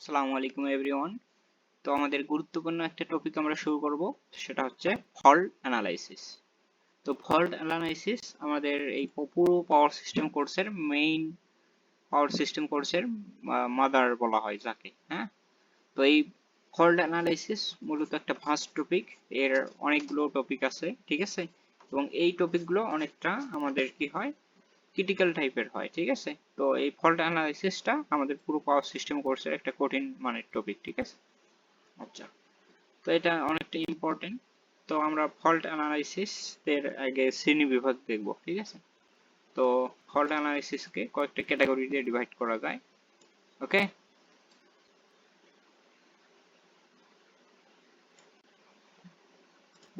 আসসালামু আলাইকুম এভরিওয়ান তো আমাদের গুরুত্বপূর্ণ একটা টপিক আমরা শুরু করব, সেটা হচ্ছে ফল্ট অ্যানালাইসিস তো ফল্ট অ্যানালাইসিস আমাদের এই পুরো পাওয়ার সিস্টেম কোর্সের মেইন পাওয়ার সিস্টেম কোর্সের মাদার বলা হয় যাকে হ্যাঁ? তো এই ফল্ট অ্যানালাইসিস মূলত একটা ফার্স্ট টপিক এর অনেকগুলো টপিক আছে, ঠিক আছে? এবং এই টপিকগুলো অনেকটা আমাদের কি হয় ক্রিটিক্যাল টাইপের হয়, ঠিক আছে? তো এই ফল্ট অ্যানালাইসিসটা আমাদের পুরো পাওয়ার সিস্টেম কোর্সের একটা কঠিন মানের টপিক ঠিক আছে? আচ্ছা তো এটা অনেকটা ইম্পর্টেন্ট তো আমরা ফল্ট অ্যানালাইসিস এর আগে শ্রেণি বিভাগ দেখব, ঠিক আছে? তো ফল্ট অ্যানালাইসিসকে কয়েকটা ক্যাটাগরিতে ডিভাইড করা যায় ওকে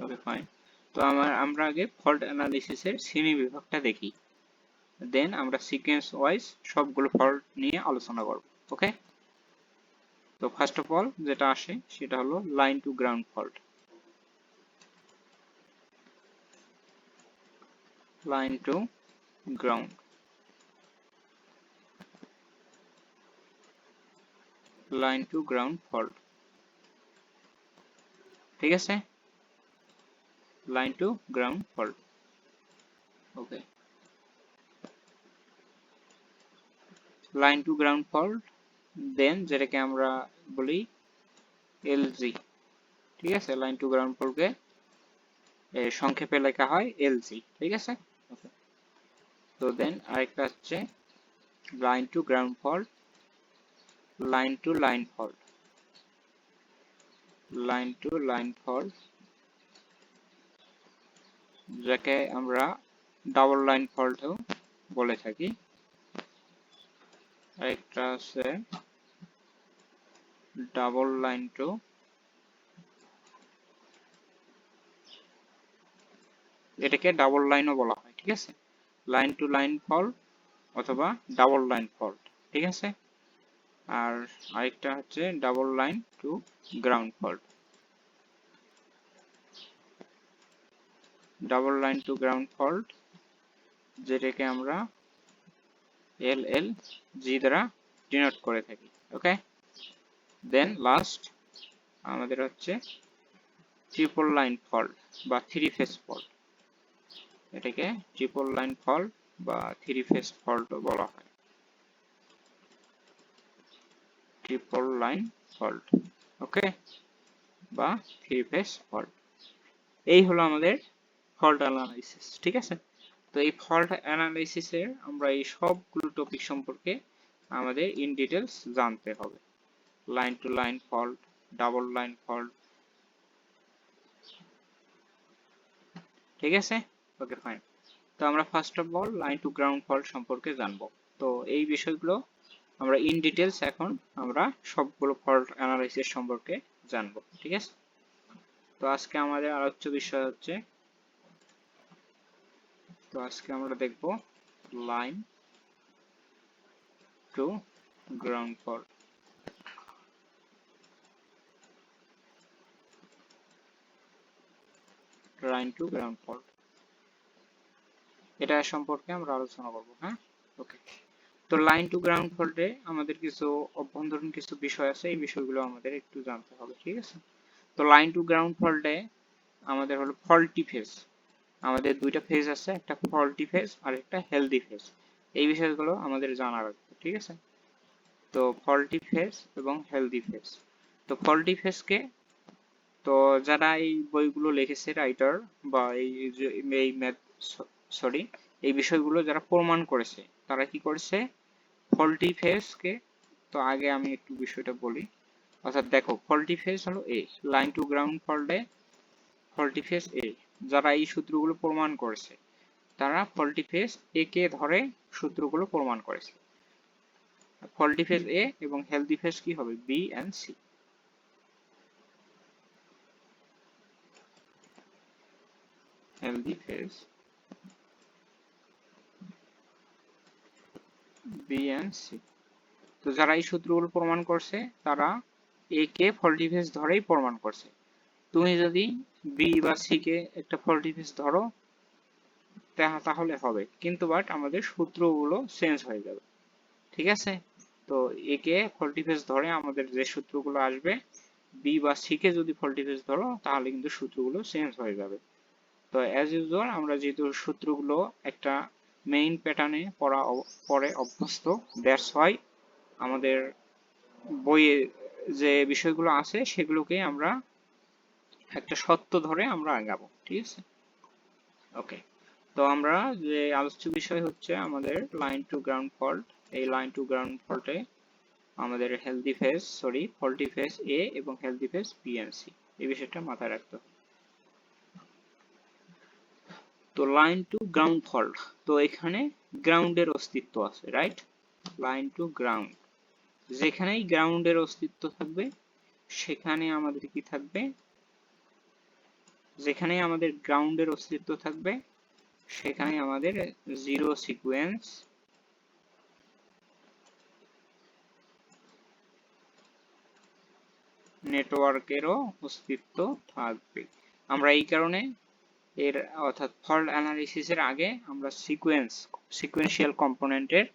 ওকে ফাইন তো আমার, আমরা আগে ফল্ট অ্যানালিসিসের শ্রেণি বিভাগটা দেখি। দেন আমরা সিকোয়েন্স ওয়াইজ সবগুলো ফল্ট নিয়ে আলোচনা করব ওকে তো ফার্স্ট অফ অল যেটা আসে সেটা হলো line to ground fault line to ground line to ground fault ঠিক আছে? Line to ground fault okay line to ground fault then যেটাকে আমরা বলি এলজি ঠিক আছে? লাইন টু গ্রাউন্ড ফল্টকে সংক্ষেপে লেখা হয় এলজি ঠিক আছে? তো দেন আরেকটা হচ্ছে line to ground fault line to line fault line to line fault যাকে আমরা ডাবল লাইন ফল্টও বলে থাকি। আরেকটা আছে ডাবল লাইন টু। এটাকে ডাবল লাইনও বলা হয়, ঠিক আছে? লাইন টু লাইন ফল্ট অথবা ডাবল লাইন ফল্ট, ঠিক আছে? আর আরেকটা হচ্ছে double line to ground fault. Double line to ground fault, যেটাকে আমরা এল এল জি দ্বারা ডিনোট করে থাকি ওকে দেন লাস্ট আমাদের হচ্ছে ট্রিপল লাইন ফল্ট বা থ্রি ফেস ফল্ট এটাকে ট্রিপল লাইন ফল্ট বা থ্রি ফেস ফল্ট বলা হয়। ট্রিপল লাইন ফল্ট ওকে বা থ্রি ফেস ফল্ট এই হলো আমাদের ফল্ট অ্যানালাইসিস ঠিক আছে? তো এই ফল্ট অ্যানালাইসিসের আমরা এই সবগুলো টপিক সম্পর্কে আমাদের ইন ডিটেলস জানতে হবে। Line to line fault double line fault ঠিক আছে? ওকে ফাইন তো আমরা first of all line to ground fault সম্পর্কে জানব। তো এই বিষয়গুলো আমরা ইন ডিটেলস এখন আমরা সবগুলো ফল্ট অ্যানালাইসিস সম্পর্কে জানব। ঠিক আছে? তো আজকে আমাদের আলোচ্য বিষয় হচ্ছে তো আজকে আমরা দেখব line to ground fault line to ground fault এটা সম্পর্কে আমরা আলোচনা করব হ্যাঁ? ওকে তো লাইন টু গ্রাউন্ড ফল্টে আমাদের কিছু অভ্যন্তরীণ কিছু বিষয় আছে, এই বিষয়গুলো আমাদের একটু জানতে হবে, ঠিক আছে? তো লাইন টু গ্রাউন্ড ফল্টে আমাদের হলো ফল্টি ফেজ আমাদের দুইটা ফেজ আছে, একটা ফল্টি ফেজ আর একটা হেলদি ফেজ এই বিষয়গুলো আমাদের জানা রাখবে ঠিক আছে? তো ফল্টি ফেজ এবং হেলদি ফেজ তো ফল্টি ফেজকে তো যারা এই বইগুলো লিখেছে রাইটার বা এই এই ম্যাথ সরি এই বিষয়গুলো যারা প্রমাণ করেছে, তারা কি করেছে? ফল্টি ফেজকে তো আগে আমি একটু বিষয়টা বলি। অর্থাৎ দেখো ফল্টি ফেজ হলো এ লাইন টু গ্রাউন্ড ফল্টে ফল্টি ফেজ এ যারা এই সূত্রগুলো প্রমাণ করেছে, তারা ফল্টি ফেজ এ কে ধরে সূত্রগুলো প্রমাণ করেছে। ফল্টি ফেজ এ এবং হেলদি ফেজ কি হবে? B and C healthy phase B and C তো যারা এই সূত্রগুলো প্রমাণ করছে, তারা এ কে ফল্টি ফেজ ধরেই প্রমাণ করছে। তুমি যদি বি বা সি কে একটা ফল্টি ফেজ ধরো তাহলে হবে। কিন্তু বাট আমাদের সূত্রগুলো চেঞ্জ হয়ে যাবে। ঠিক আছে? তো একে ফল্টি ফেজ ধরে আমাদের যে সূত্রগুলো আসবে বি বা সি কে যদি ফল্টি ফেজ ধরো, তাহলে কিন্তু সূত্রগুলো চেঞ্জ হয়ে যাবে। তো অ্যাজ ইউজুয়াল আমরা যেহেতু সূত্রগুলো একটা মেইন প্যাটার্নে পড়া পরে অভ্যস্ত দ্যাটস ওয়াই আমাদের বইয়ে যে বিষয়গুলো আছে, সেগুলোকে আমরা একটা সত্য ধরে আমরা আগাবো, ঠিক আছে? ওকে তো আমরা যে আলোচ্য বিষয় হচ্ছে আমাদের লাইন টু গ্রাউন্ড ফল্ট এই লাইন টু গ্রাউন্ড ফল্টে আমাদের healthy phase sorry faulty phase A এবং হেলদি ফেস বিএনসি এই বিষয়টা মাথায় রাখতে হবে। তো লাইন টু গ্রাউন্ড ফল্ট তো এখানে গ্রাউন্ডের অস্তিত্ব আছে রাইট লাইন টু গ্রাউন্ড যেখানেই গ্রাউন্ডের অস্তিত্ব থাকবে, সেখানে আমাদের কি থাকবে? যেখানে আমাদের গ্রাউন্ডের অস্তিত্ব থাকবে সেখানে আমাদের জিরো সিকোয়েন্স নেটওয়ার্কেরও অস্তিত্ব থাকবে। আমরা এই কারণে এর, অর্থাৎ ফল্ট অ্যানালিসিসের আগে আমরা সিকোয়েন্স সিকোয়েন্সিয়াল কম্পোনেন্টের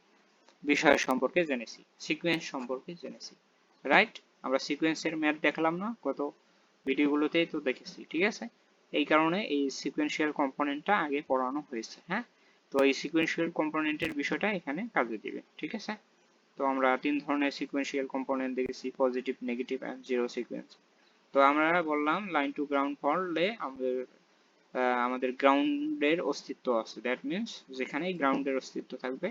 বিষয় সম্পর্কে জেনেছি সিকোয়েন্স সম্পর্কে জেনেছি। রাইট আমরা সিকোয়েন্সের ম্যাথ দেখালাম না, গত ভিডিওগুলোতেই তো দেখেছি, ঠিক আছে? এই কারণে এই সিকোয়েন্সিয়াল কম্পোনেন্টটা আগে পড়ানো হয়েছে হ্যাঁ? তো এই সিকোয়েন্সিয়াল কম্পোনেন্টের বিষয়টা এখানে কাজে দিবে, ঠিক আছে? তো আমরা তিন ধরনের সিকোয়েন্সিয়াল কম্পোনেন্ট দেখেছি positive negative and zero sequence তো আমরা বললাম লাইন টু গ্রাউন্ড ফললে আমাদের আমাদের গ্রাউন্ডের অস্তিত্ব আছে। দ্যাট মিনস যেখানেই গ্রাউন্ডের অস্তিত্ব থাকবে,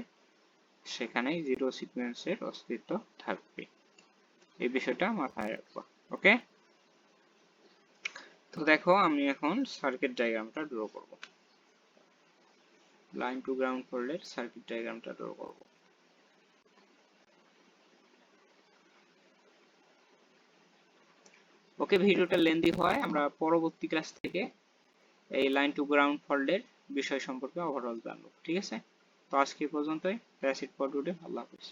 সেখানেই জিরো সিকোয়েন্সের অস্তিত্ব থাকবে। এই বিষয়টা মাথায় রাখব ওকে তো দেখো, আমি এখন সার্কিট ডায়াগ্রামটা ড্র করব। লাইন টু গ্রাউন্ড ফল্ডের সার্কিট ডায়াগ্রামটা ড্র করব। ওকে ভিডিওটা লেন্দি হয়। আমরা পরবর্তী ক্লাস থেকে এই লাইন টু গ্রাউন্ড ফল্ডের বিষয় সম্পর্কে ওভারঅল জানব, ঠিক আছে? তো আজকে পর্যন্তই। দ্যাটস ইট ফর টুডে আল্লাহ হাফেজ।